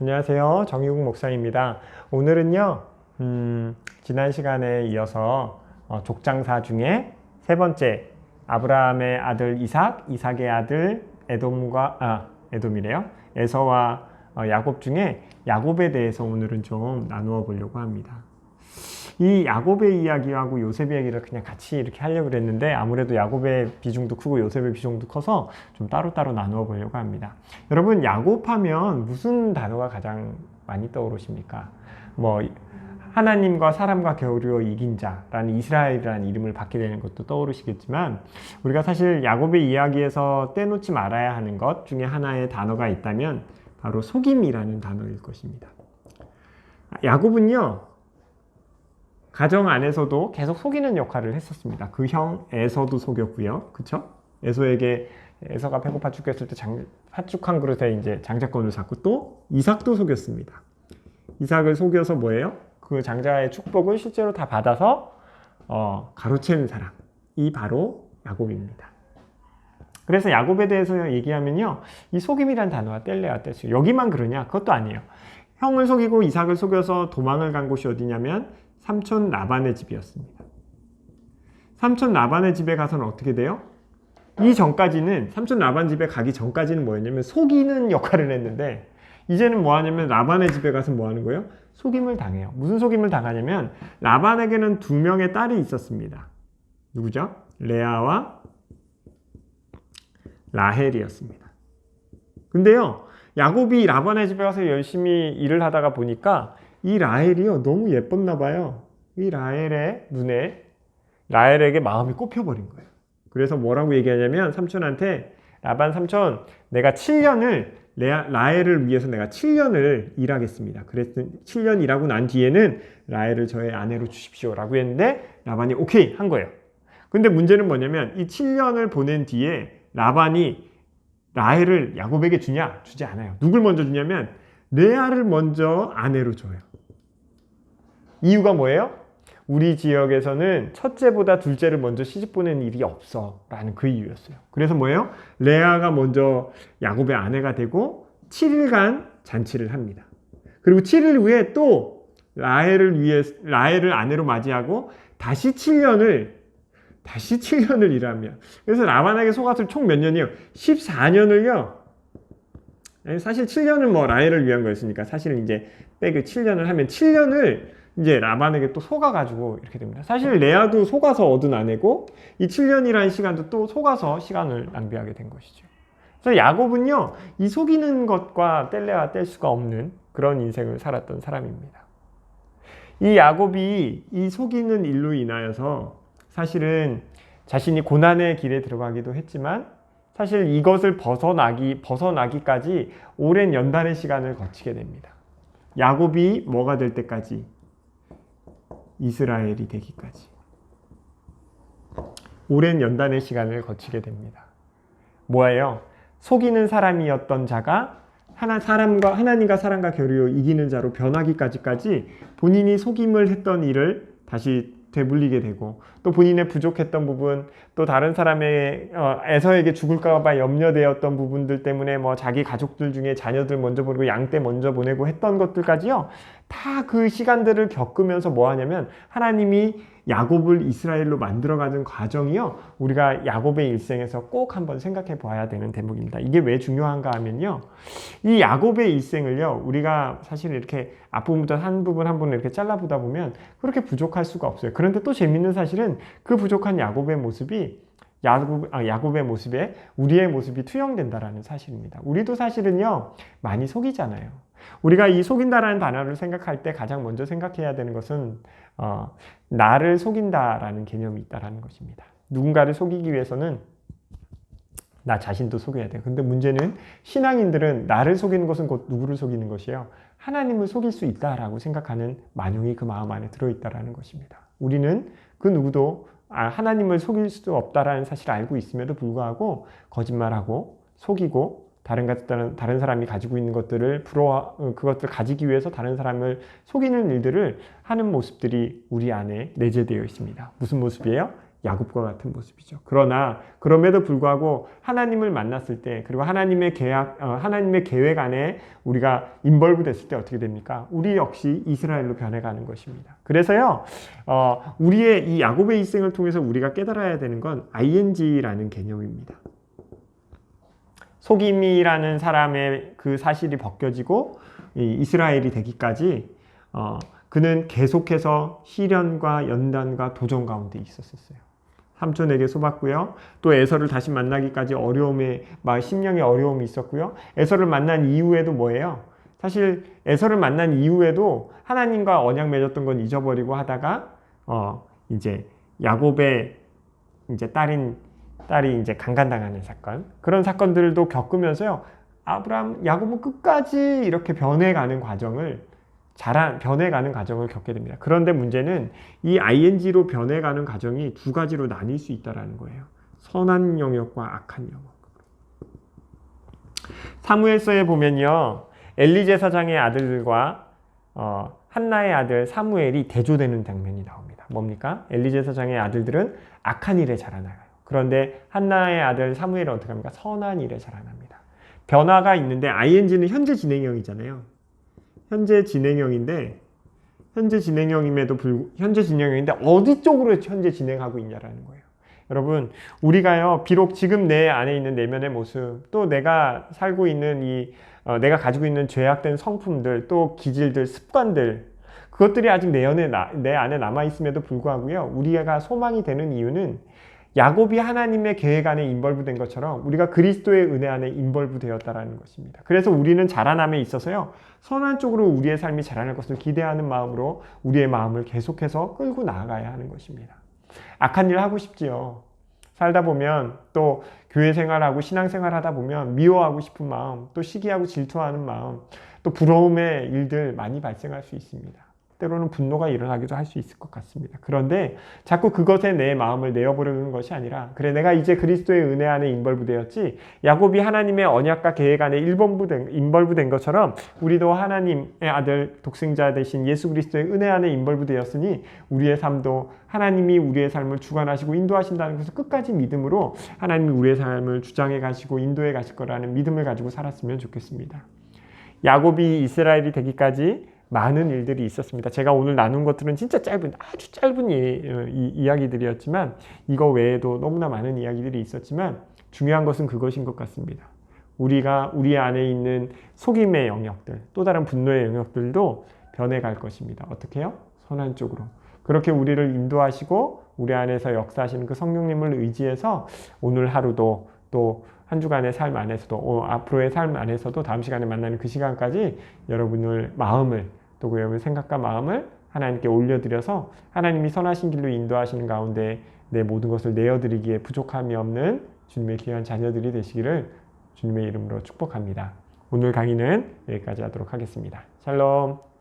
안녕하세요. 정유국 목사입니다. 오늘은요, 음, 지난 시간에 이어서 어, 족장사 중에 세 번째 아브라함의 아들 이삭, 이삭의 아들 에돔과 아 에돔이래요. 에서와 어, 야곱 중에 야곱에 대해서 오늘은 좀 나누어 보려고 합니다. 이 야곱의 이야기하고 요셉의 이야기를 그냥 같이 이렇게 하려고 그랬는데 아무래도 야곱의 비중도 크고 요셉의 비중도 커서 좀 따로따로 나누어 보려고 합니다. 여러분 야곱 하면 무슨 단어가 가장 많이 떠오르십니까? 뭐 하나님과 사람과 겨루어 이긴 자라는 이스라엘이라는 이름을 받게 되는 것도 떠오르시겠지만 우리가 사실 야곱의 이야기에서 떼놓지 말아야 하는 것 중에 하나의 단어가 있다면 바로 속임이라는 단어일 것입니다. 야곱은요 가정 안에서도 계속 속이는 역할을 했었습니다. 그 형 에서도 속였고요. 그쵸? 에서에게 에서가 배고파 죽겠을 때 장, 팥죽 한 그릇에 이제 장자권을 잡고 또 이삭도 속였습니다. 이삭을 속여서 뭐예요? 그 장자의 축복을 실제로 다 받아서 어, 가로채는 사람. 이 바로 야곱입니다. 그래서 야곱에 대해서 얘기하면요. 이 속임이란 단어가 뗄래야 뗄수 여기만 그러냐? 그것도 아니에요. 형을 속이고 이삭을 속여서 도망을 간 곳이 어디냐면 삼촌 라반의 집이었습니다. 삼촌 라반의 집에 가서는 어떻게 돼요? 이 전까지는 삼촌 라반 집에 가기 전까지는 뭐였냐면 속이는 역할을 했는데 이제는 뭐 하냐면 라반의 집에 가서 뭐 하는 거예요? 속임을 당해요. 무슨 속임을 당하냐면 라반에게는 두 명의 딸이 있었습니다. 누구죠? 레아와 라헬이었습니다. 근데요, 야곱이 라반의 집에 가서 열심히 일을 하다가 보니까 이 라헬이요 너무 예뻤나 봐요. 이 라헬의 눈에 라헬에게 마음이 꼽혀버린 거예요. 그래서 뭐라고 얘기하냐면 삼촌한테 라반 삼촌 내가 7년을 레아, 라헬을 위해서 내가 7년을 일하겠습니다. 그랬더니 7년 일하고 난 뒤에는 라헬을 저의 아내로 주십시오 라고 했는데 라반이 오케이 한 거예요. 근데 문제는 뭐냐면 이 7년을 보낸 뒤에 라반이 라헬을 야곱에게 주냐? 주지 않아요. 누굴 먼저 주냐면 레아를 먼저 아내로 줘요. 이유가 뭐예요? 우리 지역에서는 첫째보다 둘째를 먼저 시집 보내는 일이 없어 라는 그 이유였어요. 그래서 뭐예요? 레아가 먼저 야곱의 아내가 되고 7일간 잔치를 합니다. 그리고 7일 후에 또 라헬을 위해 라헬을 아내로 맞이하고 다시 7년을 다시 7년을 일하며 그래서 라반에게 속았을 총 몇 년이요? 14년을요. 사실 7년은 뭐 라헬을 위한 거였으니까 사실 이제 빼그 7년을 하면 7년을 이제 라반에게 또 속아가지고 이렇게 됩니다. 사실 레아도 속아서 얻은 아내고 이 7년이라는 시간도 또 속아서 시간을 낭비하게 된 것이죠. 그래서 야곱은요 이 속이는 것과 뗄래야 뗄 수가 없는 그런 인생을 살았던 사람입니다. 이 야곱이 이 속이는 일로 인하여서 사실은 자신이 고난의 길에 들어가기도 했지만 사실 이것을 벗어나기 벗어나기까지 오랜 연단의 시간을 거치게 됩니다. 야곱이 뭐가 될 때까지 이스라엘이 되기까지 오랜 연단의 시간을 거치게 됩니다. 뭐예요? 속이는 사람이었던 자가 하나 사람과 하나님과 사람과 교류로 이기는 자로 변하기까지까지 본인이 속임을 했던 일을 다시 되물리게 되고 또 본인의 부족했던 부분 또 다른 사람의 어, 에서에게 죽을까봐 염려되었던 부분들 때문에 뭐 자기 가족들 중에 자녀들 먼저 보내고 양떼 먼저 보내고 했던 것들까지요. 다 그 시간들을 겪으면서 뭐 하냐면 하나님이 야곱을 이스라엘로 만들어가는 과정이요 우리가 야곱의 일생에서 꼭 한번 생각해 봐야 되는 대목입니다 이게 왜 중요한가 하면요 이 야곱의 일생을요 우리가 사실 이렇게 앞부분부터 한 부분 한 부분 이렇게 잘라보다 보면 그렇게 부족할 수가 없어요 그런데 또 재밌는 사실은 그 부족한 야곱의 모습이 야곱, 아, 야곱의 모습에 우리의 모습이 투영된다라는 사실입니다. 우리도 사실은요, 많이 속이잖아요. 우리가 이 속인다라는 단어를 생각할 때 가장 먼저 생각해야 되는 것은, 어, 나를 속인다라는 개념이 있다라는 것입니다. 누군가를 속이기 위해서는 나 자신도 속여야 돼요. 근데 문제는 신앙인들은 나를 속이는 것은 곧 누구를 속이는 것이에요. 하나님을 속일 수 있다라고 생각하는 만용이 그 마음 안에 들어있다라는 것입니다. 우리는 그 누구도 아, 하나님을 속일 수 없다라는 사실을 알고 있음에도 불구하고 거짓말하고 속이고 다른 다른 다른 사람이 가지고 있는 것들을 부러 그것들을 가지기 위해서 다른 사람을 속이는 일들을 하는 모습들이 우리 안에 내재되어 있습니다. 무슨 모습이에요? 야곱과 같은 모습이죠. 그러나 그럼에도 불구하고 하나님을 만났을 때 그리고 하나님의 계약 어, 하나님의 계획 안에 우리가 인벌브 됐을 때 어떻게 됩니까? 우리 역시 이스라엘로 변해가는 것입니다. 그래서요. 어, 우리의 이 야곱의 일생을 통해서 우리가 깨달아야 되는 건 ing라는 개념입니다. 속임이라는 사람의 그 사실이 벗겨지고 이 이스라엘이 되기까지 어, 그는 계속해서 시련과 연단과 도전 가운데 있었었어요. 삼촌에게 속았고요. 또 에서를 다시 만나기까지 어려움에 막 심령의 어려움이 있었고요. 에서를 만난 이후에도 뭐예요? 사실 에서를 만난 이후에도 하나님과 언약 맺었던 건 잊어버리고 하다가 어 이제 야곱의 이제 딸인 딸이 이제 강간당하는 사건 그런 사건들도 겪으면서요. 아브라함 야곱은 끝까지 이렇게 변해가는 과정을 자란 변해가는 과정을 겪게 됩니다. 그런데 문제는 이 ing로 변해가는 과정이 두 가지로 나뉠 수 있다라는 거예요. 선한 영역과 악한 영역. 사무엘서에 보면요, 엘리 제사장의 아들들과 어, 한나의 아들 사무엘이 대조되는 장면이 나옵니다. 뭡니까? 엘리 제사장의 아들들은 악한 일에 자라나요. 그런데 한나의 아들 사무엘은 어떻게 합니까? 선한 일에 자라납니다. 변화가 있는데 ing는 현재 진행형이잖아요. 현재 진행형인데 현재 진행형임에도 불구 현재 진행형인데 어디 쪽으로 현재 진행하고 있냐라는 거예요. 여러분 우리가요 비록 지금 내 안에 있는 내면의 모습 또 내가 살고 있는 이 어, 내가 가지고 있는 죄악된 성품들 또 기질들 습관들 그것들이 아직 내 안에 나, 내 안에 남아 있음에도 불구하고요 우리가 소망이 되는 이유는 야곱이 하나님의 계획 안에 인벌브된 것처럼 우리가 그리스도의 은혜 안에 인벌브되었다라는 것입니다. 그래서 우리는 자라남에 있어서요 선한 쪽으로 우리의 삶이 자라날 것을 기대하는 마음으로 우리의 마음을 계속해서 끌고 나아가야 하는 것입니다. 악한 일 하고 싶지요. 살다 보면 또 교회 생활하고 신앙 생활 하다 보면 미워하고 싶은 마음, 또 시기하고 질투하는 마음, 또 부러움의 일들 많이 발생할 수 있습니다. 때로는 분노가 일어나기도 할 수 있을 것 같습니다. 그런데 자꾸 그것에 내 마음을 내어버리는 것이 아니라 그래 내가 이제 그리스도의 은혜 안에 인벌부되었지 야곱이 하나님의 언약과 계획 안에 일본부된 인벌부된 것처럼 우리도 하나님의 아들 독생자 되신 예수 그리스도의 은혜 안에 인벌부되었으니 우리의 삶도 하나님이 우리의 삶을 주관하시고 인도하신다는 것을 끝까지 믿음으로 하나님이 우리의 삶을 주장해 가시고 인도해 가실 거라는 믿음을 가지고 살았으면 좋겠습니다. 야곱이 이스라엘이 되기까지 많은 일들이 있었습니다. 제가 오늘 나눈 것들은 진짜 짧은 아주 짧은 이, 어, 이, 이 야기들이었지만 이거 외에도 너무나 많은 이야기들이 있었지만 중요한 것은 그것인 것 같습니다. 우리가 우리 안에 있는 속임의 영역들, 또 다른 분노의 영역들도 변해갈 것입니다. 어떻게요? 선한 쪽으로. 그렇게 우리를 인도하시고 우리 안에서 역사하시는 그 성령님을 의지해서 오늘 하루도 또 한 주간의 삶 안에서도 어, 앞으로의 삶 안에서도 다음 시간에 만나는 그 시간까지 여러분을 마음을 또 그의 생각과 마음을 하나님께 올려드려서 하나님이 선하신 길로 인도하시는 가운데 내 모든 것을 내어드리기에 부족함이 없는 주님의 귀한 자녀들이 되시기를 주님의 이름으로 축복합니다. 오늘 강의는 여기까지 하도록 하겠습니다. 샬롬.